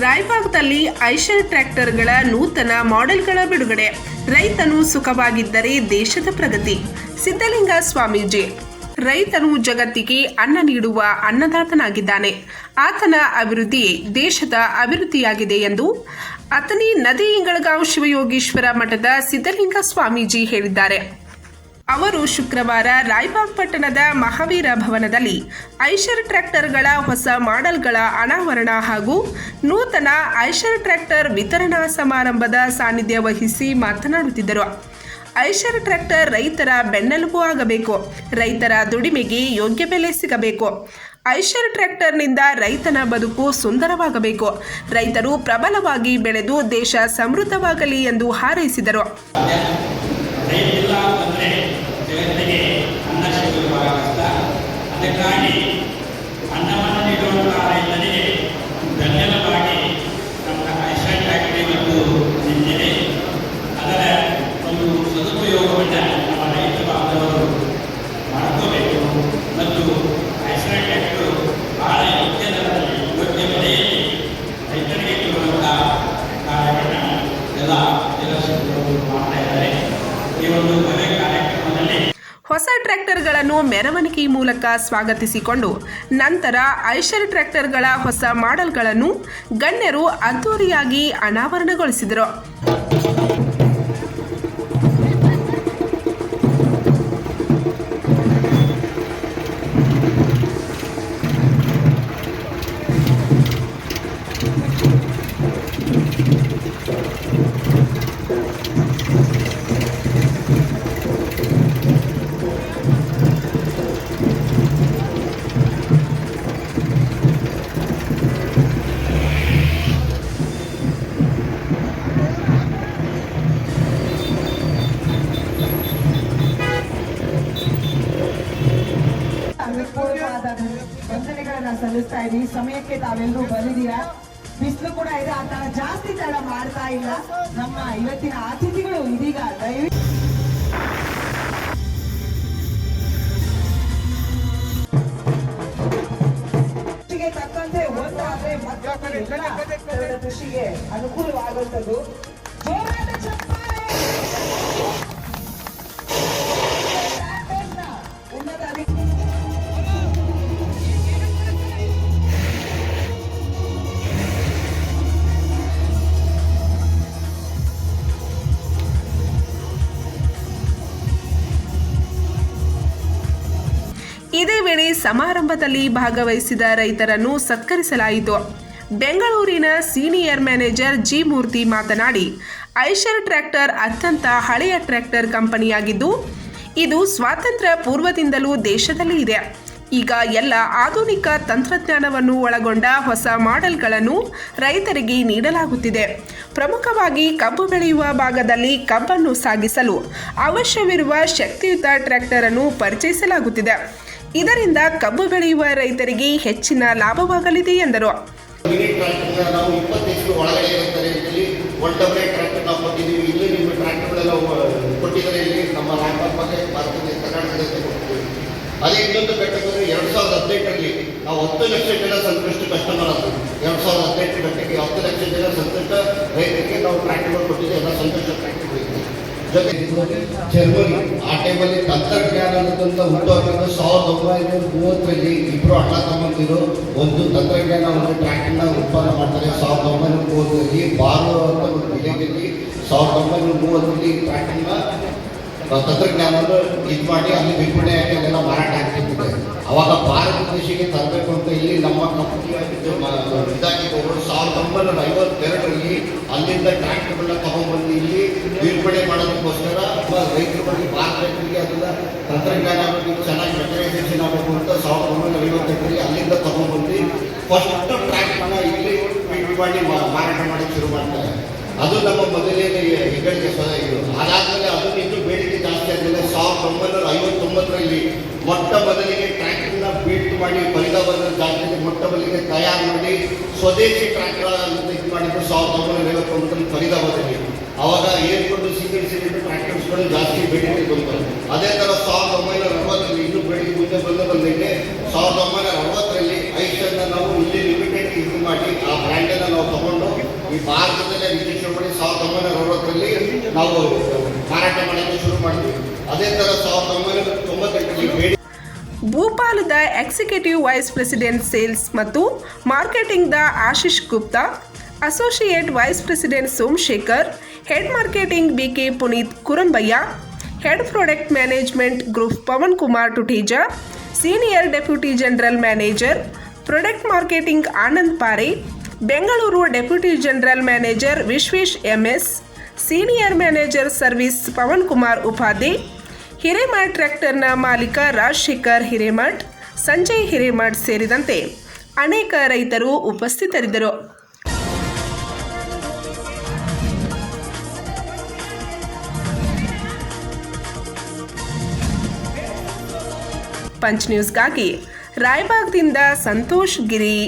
ರಾಯಬಾಗ್ದಲ್ಲಿ ಐಷರ್ ಟ್ರ್ಯಾಕ್ಟರ್ಗಳ ನೂತನ ಮಾಡೆಲ್ಗಳ ಬಿಡುಗಡೆ. ರೈತನು ಸುಖವಾಗಿದ್ದರೆ ದೇಶದ ಪ್ರಗತಿ. ಸಿದ್ಧಲಿಂಗ ಸ್ವಾಮೀಜಿ. ರೈತನು ಜಗತ್ತಿಗೆ ಅನ್ನ ನೀಡುವ ಅನ್ನದಾತನಾಗಿದ್ದಾನೆ. ಆತನ ಅಭಿವೃದ್ಧಿ ದೇಶದ ಅಭಿವೃದ್ಧಿಯಾಗಿದೆ ಎಂದು ಅತನಿ ನದಿ ಇಂಗಳಗಾಂವ್ ಶಿವಯೋಗೀಶ್ವರ ಮಠದ ಸಿದ್ಧಲಿಂಗ ಸ್ವಾಮೀಜಿ ಹೇಳಿದ್ದಾರೆ. ಅವರು ಶುಕ್ರವಾರ ರಾಯ್ಬಾಗ್ ಪಟ್ಟಣದ ಮಹಾವೀರ ಭವನದಲ್ಲಿ ಐಷರ್ ಟ್ರ್ಯಾಕ್ಟರ್ಗಳ ಹೊಸ ಮಾಡೆಲ್ಗಳ ಅನಾವರಣ ಹಾಗೂ ನೂತನ ಐಷರ್ ಟ್ರ್ಯಾಕ್ಟರ್ ವಿತರಣಾ ಸಮಾರಂಭದ ಸಾನ್ನಿಧ್ಯ ವಹಿಸಿ ಮಾತನಾಡುತ್ತಿದ್ದರು. ಐಷರ್ ಟ್ರ್ಯಾಕ್ಟರ್ ರೈತರ ಬೆನ್ನೆಲುಬು ಆಗಬೇಕು, ರೈತರ ದುಡಿಮೆಗೆ ಯೋಗ್ಯ ಬೆಲೆ ಸಿಗಬೇಕು. ಐಷರ್ ಟ್ರ್ಯಾಕ್ಟರ್ನಿಂದ ರೈತನ ಬದುಕು ಸುಂದರವಾಗಬೇಕು, ರೈತರು ಪ್ರಬಲವಾಗಿ ಬೆಳೆದು ದೇಶ ಸಮೃದ್ಧವಾಗಲಿ ಎಂದು ಹಾರೈಸಿದರು. ಜಗತ್ತಿಗೆ ಅನ್ನ ಕಷ್ಟ ಅದಕ್ಕಾಗಿ ಅನ್ನವನ್ನು ನೀಡುವಂತಹ ರೈತರಿಗೆ ಧನ್ಯವಾಗಿ ನಮ್ಮ ಐಷಾ ಆಗಿದೆ ಮತ್ತು ನಿಂತಿದೆ ಅದರ ಒಂದು ಸದುಪಯೋಗವನ್ನು ನಮ್ಮ ರೈತ ಬಾಂಧವರು ಮಾಡ್ಕೋಬೇಕು ಮತ್ತು ಫ್ಯಾಕ್ಟರಿ ಬಹಳ ಯೋಗ್ಯ ದರದಲ್ಲಿ ಯೋಗ್ಯ ಬೆಲೆಯಲ್ಲಿ ರೈತರಿಗೆ ಕೊಡುವಂತಹ ಕಾರ್ಯವನ್ನು ಎಲ್ಲ ಜಿಲ್ಲಾಶಿಕ್ಷಕರು ಮಾಡ್ತಾ ಇದ್ದಾರೆ. ಈ ಒಂದು ಭವ್ಯ ಕಾರ್ಯಕ್ರಮದಲ್ಲಿ ಹೊಸ ಟ್ರ್ಯಾಕ್ಟರ್ಗಳನ್ನು ಮೆರವಣಿಗೆ ಮೂಲಕ ಸ್ವಾಗತಿಸಿಕೊಂಡು ನಂತರ ಐಷರ್ ಟ್ರ್ಯಾಕ್ಟರ್ಗಳ ಹೊಸ ಮಾಡೆಲ್ಗಳನ್ನು ಗಣ್ಯರು ಅದ್ದೂರಿಯಾಗಿ ಅನಾವರಣಗೊಳಿಸಿದರು. ವಂದನೆಗಳನ್ನ ಸಲ್ಲಿಸ್ತಾ ಇದೀವಿ ಸಮಯಕ್ಕೆ ತಾವೆಲ್ಲರೂ ಬಂದಿದ್ದೀರಾ? ಬಿಸಿಲು ಕೂಡ ಇದೆ ಆ ತರ ಜಾಸ್ತಿ ತಡ ಮಾಡ್ತಾ ಇಲ್ಲ. ನಮ್ಮ ಇವತ್ತಿನ ಅತಿಥಿಗಳು ಇದೀಗ ದಯವಿಟ್ಟು ತಕ್ಕಂತೆ ಒಂದಾದ್ರೆ ಕೃಷಿಗೆ ಅನುಕೂಲವಾಗುವಂಥದ್ದು. ಇದೇ ವೇಳೆ ಸಮಾರಂಭದಲ್ಲಿ ಭಾಗವಹಿಸಿದ ರೈತರನ್ನು ಸತ್ಕರಿಸಲಾಯಿತು. ಬೆಂಗಳೂರಿನ ಸೀನಿಯರ್ ಮ್ಯಾನೇಜರ್ ಜಿ ಮೂರ್ತಿ ಮಾತನಾಡಿ, ಐಷರ್ ಟ್ರ್ಯಾಕ್ಟರ್ ಅತ್ಯಂತ ಹಳೆಯ ಟ್ರ್ಯಾಕ್ಟರ್ ಕಂಪನಿಯಾಗಿದ್ದು, ಇದು ಸ್ವಾತಂತ್ರ್ಯ ಪೂರ್ವದಿಂದಲೂ ದೇಶದಲ್ಲಿ ಇದೆ. ಈಗ ಎಲ್ಲ ಆಧುನಿಕ ತಂತ್ರಜ್ಞಾನವನ್ನು ಒಳಗೊಂಡ ಹೊಸ ಮಾಡೆಲ್ಗಳನ್ನು ರೈತರಿಗೆ ನೀಡಲಾಗುತ್ತಿದೆ. ಪ್ರಮುಖವಾಗಿ ಕಬ್ಬು ಬೆಳೆಯುವ ಭಾಗದಲ್ಲಿ ಕಬ್ಬನ್ನು ಸಾಗಿಸಲು ಅವಶ್ಯವಿರುವ ಶಕ್ತಿಯುತ ಟ್ರ್ಯಾಕ್ಟರ್ ಅನ್ನು ಪರಿಚಯಿಸಲಾಗುತ್ತಿದೆ. ಇದರಿಂದ ಕಬ್ಬು ಬೆಳೆಯುವ ರೈತರಿಗೆ ಹೆಚ್ಚಿನ ಲಾಭವಾಗಲಿದೆ ಎಂದರು. ಅದೇ ಇನ್ನೊಂದು ಘಟಕದಲ್ಲಿ ಎರಡು ಸಾವಿರದ ಹದಿನೆಂಟರಲ್ಲಿ ನಾವು ಹತ್ತು ಲಕ್ಷ ಜನ ಸಂಕಷ್ಟ ಕಸ್ಟಮರ್ ಅದು ಎರಡು ಸಾವಿರದ ಹದಿನೆಂಟು ಗಂಟೆಗೆ ಹತ್ತು ಲಕ್ಷ ಜನ ಸಂಕಷ್ಟ ರೈತರಿಗೆ ನಾವು ಟ್ರ್ಯಾಕ್ಟರ್ ಕೊಟ್ಟಿದ್ದೀವಿ. ಎಲ್ಲ ಜೊತೆ ಜರ್ಮನಿ ಆ ಟೈಮಲ್ಲಿ ತಂತ್ರಜ್ಞಾನ ಅನ್ನೋದಂತ ಹುಟ್ಟುಹಾಕಿದ್ದು ಸಾವಿರದ ಒಂಬೈನೂರ ಮೂವತ್ತರಲ್ಲಿ ಇಬ್ಬರು ಅಣ್ಣ ತಮ್ಮಂದಿರು ಒಂದು ತಂತ್ರಜ್ಞಾನ ಒಂದು ಟ್ರ್ಯಾಕ್ಟರ್ನ ಉತ್ಪನ್ನ ಮಾಡ್ತಾರೆ ಸಾವಿರದ ಒಂಬೈನೂರ ಮೂವತ್ತರಲ್ಲಿ ಬಾರು ಅಂತ ಒಂದು ವಿಲೇಜಲ್ಲಿ ಸಾವಿರದ ಒಂಬೈನೂರ ಮೂವತ್ತರಲ್ಲಿ ಟ್ರ್ಯಾಕ್ಟರ್ನ ತಂತ್ರಜ್ಞಾನವನ್ನು ಇದು ಮಾಡಿ ಅಲ್ಲಿ ವಿಪಣೆ ಆಗಿ ಮಾರಾಟ ಆಗ್ತಿರ್ತದೆ ಅವಾಗ ಭಾರತ ದೇಶಕ್ಕೆ ತರಬೇಕು ಅಂತ ಇಲ್ಲಿ ನಮ್ಮ ಕಂಪನಿ ಇದಾಗಿದ್ದವರು ಸಾವಿರದ ಒಂಬೈನೂರ ಐವತ್ತೆರಡರಲ್ಲಿ ಅಲ್ಲಿಂದ ಟ್ರ್ಯಾಕ್ಟರ್ಗಳನ್ನ ತಗೊಂಡ್ಬಂದು ನಮ್ಮ ರೈತರುಗಳಿಗೆ ಭಾರತ ರೈತರಿಗೆ ಅದನ್ನ ತಂತ್ರಜ್ಞಾನ ಬಗ್ಗೆ ಚೆನ್ನಾಗಿ ಮೆಟರೈಸೇಷನ್ ಆಗಬೇಕು ಅಂತ ಸಾವಿರದ ಒಂಬೈನೂರ ಐವತ್ತೆರಡರಲ್ಲಿ ಅಲ್ಲಿಂದ ತಗೊಂಡ್ಬಂದು ಫಸ್ಟ್ ಟ್ರ್ಯಾಕ್ಟರ್ನ ಇಲ್ಲಿ ಇದು ಮಾಡಿ ಮಾರಾಟ ಮಾಡಕ್ಕೆ ಶುರು ಮಾಡ್ತಾರೆ. ಅದು ನಮ್ಮ ಮೊದಲನೇ ಹೆಗ್ಗಳಿಕೆ ಸಹ ಇದು. ಅದಾದಮೇಲೆ ಅದನ್ನು ಇನ್ನೂ ಬೇಡಿಕೆ ಜಾಸ್ತಿ ಆದಮೇಲೆ ಸಾವಿರದ ಒಂಬೈನೂರ ಐವತ್ತೊಂಬತ್ತರಲ್ಲಿ ಮೊಟ್ಟ ಮೊದಲಿಗೆ ಟ್ರ್ಯಾಕ್ಟರ್ನ ಬಿಲ್ಟ್ ಮಾಡಿ ಫರೀದಾಬಾದ್ ಜಾಗದಲ್ಲಿ ಮೊಟ್ಟ ಮೊದಲಿಗೆ ತಯಾರು ಮಾಡಿ ಸ್ವದೇಶಿ ಟ್ರ್ಯಾಕ್ಟರ್ ಇದು ಮಾಡಿದ್ದು ಸಾವಿರದ ಒಂಬೈನೂರ ಐವತ್ತೊಂಬತ್ತರಲ್ಲಿ ಫರೀದಾಬಾದಲ್ಲಿ ಅವಾಗ ಏರ್ಕೊಂಡು ಸಿಂಗಲ್ ಸಿಲಿಂಡರ್ ಟ್ರ್ಯಾಕ್ಟರ್ಸ್ಗಳು ಜಾಸ್ತಿ ಬೇಡಿಕೆ ಬಂತು. ಅದೇ ಥರ ಸಾವಿರದ ಒಂಬೈನೂರ ಅರವತ್ತರಲ್ಲಿ ಇನ್ನೂ ಬೇಡಿಕೆ ಮುಂದೆ ಬಂದು ಬಂದಿದೆ ಸಾವಿರದ ಒಂಬೈನೂರ ಅರವತ್ತರಲ್ಲಿ ಐಸನ್ನ ನಾವು ಇಲ್ಲಿ ಲಿಮಿಟೆಡ್ ಇದು ಮಾಡಿ ಆ ಬ್ರ್ಯಾಂಡನ್ನು ನಾವು ತಗೊಂಡು ಈ ಭಾರತದಲ್ಲೇ ರಿಜಿಸ್ಟರ್ ಮಾಡಿ ಸಾವಿರದ ಒಂಬೈನೂರ ಅರವತ್ತರಲ್ಲಿ ನಾವು ಮಾರಾಟ ಮಾಡೋಕ್ಕೆ ಶುರು ಮಾಡಿದ್ವಿ. ಅದೇ ಥರ ಸಾವಿರದ ಒಂಬೈನೂರ ತೊಂಬತ್ತೆಂಟರಲ್ಲಿ ಬೇಡಿ ಭೂಪಾಲದ ಎಕ್ಸಿಕ್ಯೂಟಿವ್ ವೈಸ್ ಪ್ರೆಸಿಡೆಂಟ್ ಸೇಲ್ಸ್ ಮತ್ತು ಮಾರ್ಕೆಟಿಂಗ್ದ Ashish Gupta associate vice president Somashekar head marketing BK Puneeth Kurambaiah head product management group Pavan Kumar Tuteja senior deputy general manager product marketing Anand Pare Bengaluru deputy general manager Vishwesh MS senior manager service Pavan Kumar Upadhi Hiremath ಟ್ರ್ಯಾಕ್ಟರ್ನ ಮಾಲೀಕ ರಾಜಶೇಖರ್ ಹಿರೇಮಠ್, ಸಂಜಯ್ ಹಿರೇಮಠ್ ಸೇರಿದಂತೆ ಅನೇಕ ರೈತರು ಉಪಸ್ಥಿತರಿದ್ದರು. Punch ನ್ಯೂಸ್ಗಾಗಿ ರಾಯಬಾಗ್ದಿಂದ ಸಂತೋಷ್ ಗಿರಿ.